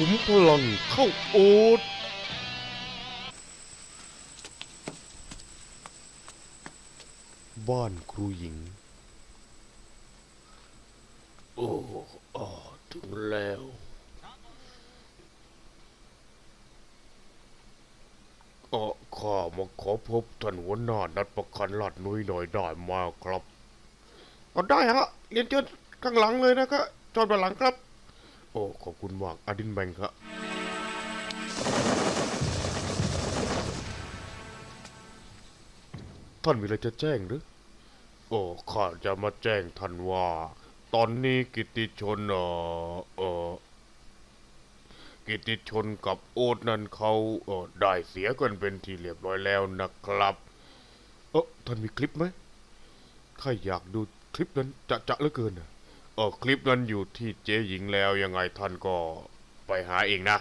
ขุมพลังเข้าโอ๊ตบ้านครูหญิง โอ้อาถึงแล้ว เออข้ามาขอพบท่านหัวหน้านัดประกันลาดนุ้ยหน่อยได้ไหมาครับ เอาได้ฮะเรียนเชิญข้างหลังเลยนะครับจอดด้านหลังครับ อ้ขอบคุณมากอดินแบงค์ครับท่านมีอะไรจะแจ้งหรือ โอ้ข้าจะมาแจ้งท่านว่า ตอนนี้กิติชนเออเออกิติชนกับโอ๊ตนั้นเขาเออได้เสียกันเป็นที่เรียบร้อยแล้วนะครับ เออท่านมีคลิปไหมข้าอยากดูคลิปนั้นจะจะเหลือเกินนะ เออคลิปนั้นอยู่ที่เจ๊หญิงแล้วยังไงท่านก็ไปหาเองนะ